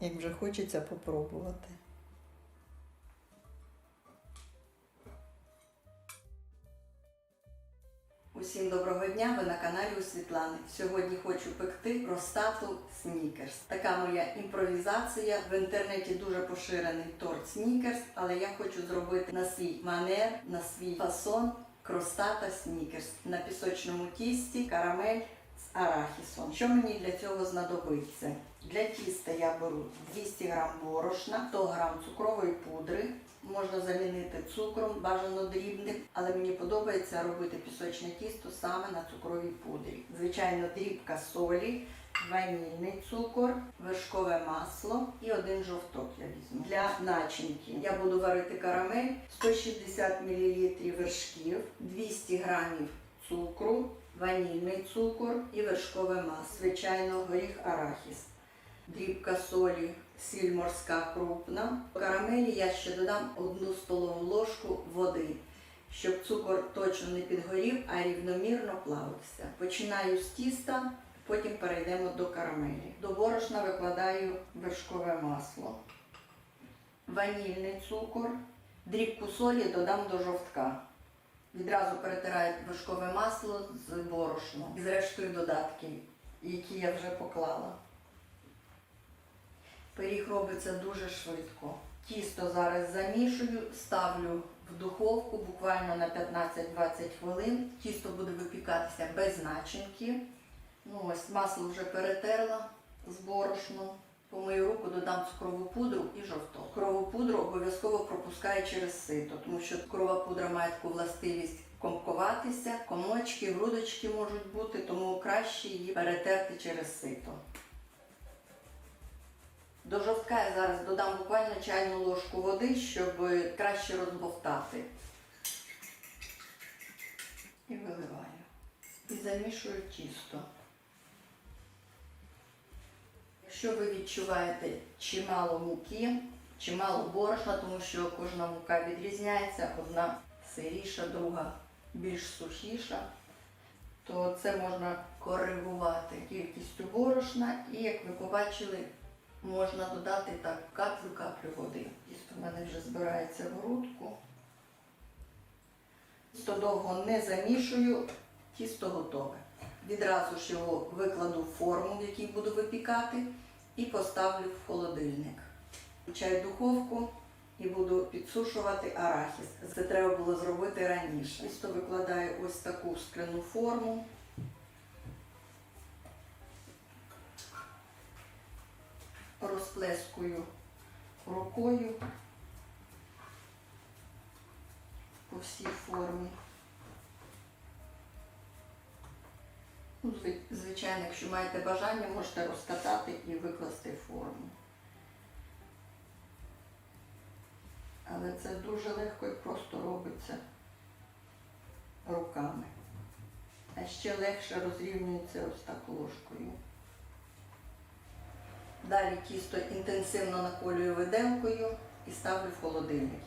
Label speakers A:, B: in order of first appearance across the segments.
A: як вже хочеться попробувати. Усім доброго дня! Ви на каналі у Світлани. Сьогодні хочу пекти простату снікерс. Така моя імпровізація. В інтернеті дуже поширений торт снікерс, але я хочу зробити на свій манер, на свій фасон кростата снікерс на пісочному тісті, карамель арахісом. Що мені для цього знадобиться? Для тіста я беру 200 г борошна, 100 г цукрової пудри. Можна замінити цукром, бажано дрібним, але мені подобається робити пісочне тісто саме на цукровій пудрі. Звичайно, дрібка солі, ванільний цукор, вершкове масло і один жовток я візьму. Для начинки я буду варити карамель 160 мл вершків, 200 г цукру, ванільний цукор і вершкове масло. Звичайно, горіх арахіс дрібка солі, сіль морська крупна. В карамелі я ще додам одну столову ложку води, щоб цукор точно не підгорів, а рівномірно плавився. Починаю з тіста, потім перейдемо до карамелі. До борошна викладаю вершкове масло, ванільний цукор, дрібку солі додам до жовтка. Відразу перетираю вершкове масло з борошном і зрештою додатки, які я вже поклала. Пиріг робиться дуже швидко. Тісто зараз замішую, ставлю в духовку буквально на 15-20 хвилин. Тісто буде випікатися без начинки. Ну ось масло вже перетерла з борошном. По мою руку додам цукрову пудру і жовток. Цукрову пудру обов'язково пропускаю через сито, тому що цукрова пудра має таку властивість комковатися, комочки, грудочки можуть бути, тому краще її перетерти через сито. До жовтка я зараз додам буквально чайну ложку води, щоб краще розбовтати. І виливаю. І замішую тісто. Якщо ви відчуваєте чимало муки, чимало борошна, тому що кожна мука відрізняється, одна сиріша, друга більш сухіша, то це можна коригувати кількістю борошна і, як ви побачили, можна додати так каплю-каплю води. Тісто в мене вже збирається в грудку. Тісто довго не замішую, тісто готове. Відразу ж його викладу в форму, в якій буду випікати, і поставлю в холодильник. Включаю духовку і буду підсушувати арахіс. Це треба було зробити раніше. Тісто викладаю ось таку скляну форму. розплескую рукою Ну, Звичайно, якщо маєте бажання, можете розкатати і викласти форму. Але це дуже легко і просто робиться руками. А ще легше розрівнюється ось так ложкою. Далі тісто інтенсивно наколюю виделкою і ставлю в холодильник.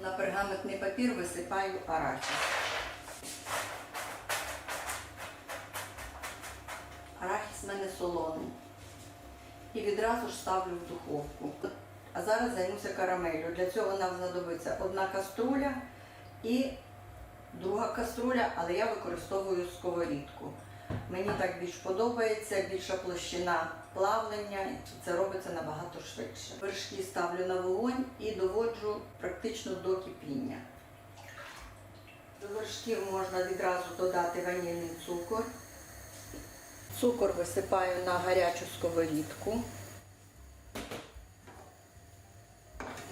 A: На пергаментний папір висипаю арахіс. Арахіс в мене солоний. І відразу ж ставлю в духовку. А зараз займуся карамелью. Для цього нам знадобиться одна каструля і друга каструля, але я використовую сковорідку. Мені так більш подобається, більша площина плавлення, це робиться набагато швидше. Вершки ставлю на вогонь і доводжу практично до кипіння. До вершків можна відразу додати ванільний цукор. Цукор висипаю на гарячу сковорідку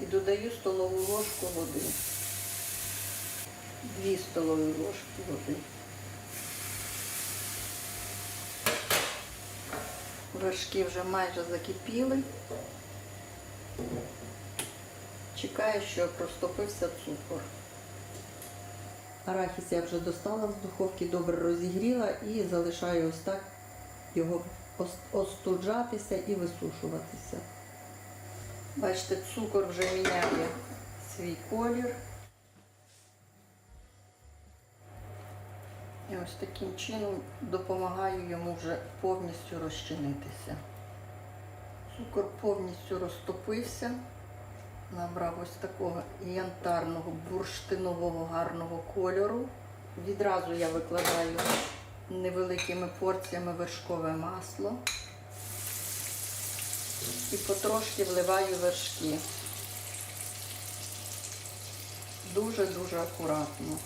A: і додаю столову ложку води. Дві столові ложки води. Вершки вже майже закипіли. Чекаю, щоб розтопився цукор. Арахіс я вже достала з духовки, добре розігріла і залишаю ось так його остуджатися і висушуватися. Бачите, цукор вже міняє свій колір. І ось таким чином допомагаю йому вже повністю розчинитися. Цукор повністю розтопився, набрав ось такого янтарного бурштинового гарного кольору. Відразу я викладаю невеликими порціями вершкове масло і потрошки вливаю вершки. Дуже-дуже акуратно.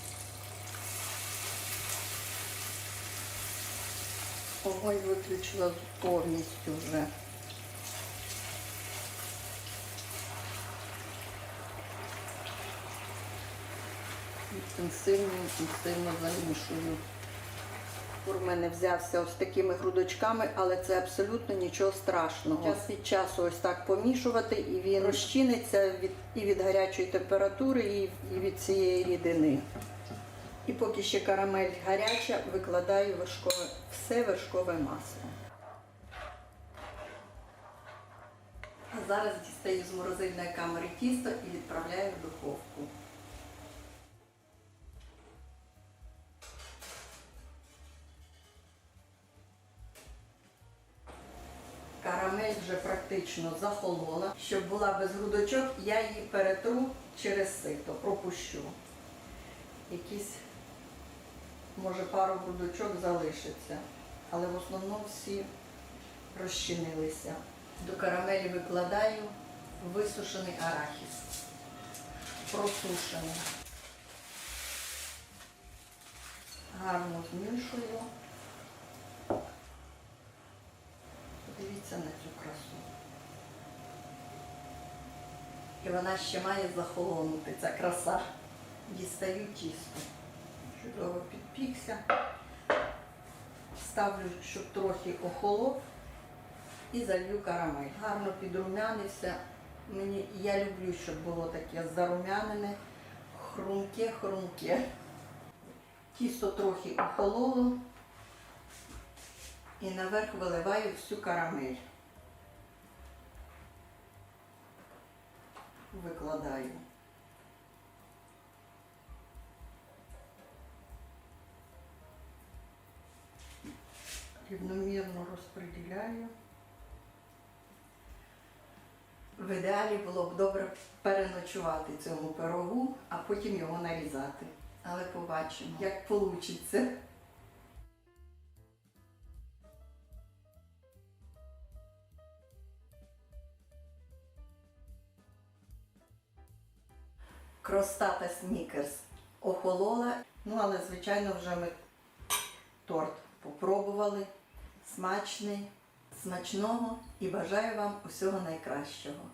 A: Огонь виключила повністю вже. Інтенсивно, інтенсивно замішую. Кур в мене взявся ось такими грудочками, але це абсолютно нічого страшного. Час від часу ось так помішувати, і він розчиниться від, і від гарячої температури, і, і від цієї рідини. І поки ще карамель гаряча, викладаю вершкове, все вершкове масло. А зараз дістаю з морозильної камери тісто і відправляю в духовку. Карамель вже практично захолола. Щоб була без грудочок, я її перетру через сито, пропущу. Якісь, може, пару грудочок залишиться, але в основному всі розчинилися. До карамелі викладаю висушений арахіс, просушений. Гарно змішую. Подивіться на цю красу. І вона ще має захолонути, ця краса. Дістаю тісто. Чудово підпікся. Ставлю, щоб трохи охолов і залью карамель. Гарно підрумянився. Мені, я люблю, щоб було таке зарум'янене, хрумке-хрумке. Тісто трохи охололо. І наверх виливаю всю карамель. Викладаю. Рівномірно розподіляю. В ідеалі було б добре переночувати цьому пирогу, а потім його нарізати. Але побачимо, як вийде. Кростата снікерс охолола. Ну, але, звичайно, вже ми торт попробували. Смачний, смачного і бажаю вам усього найкращого.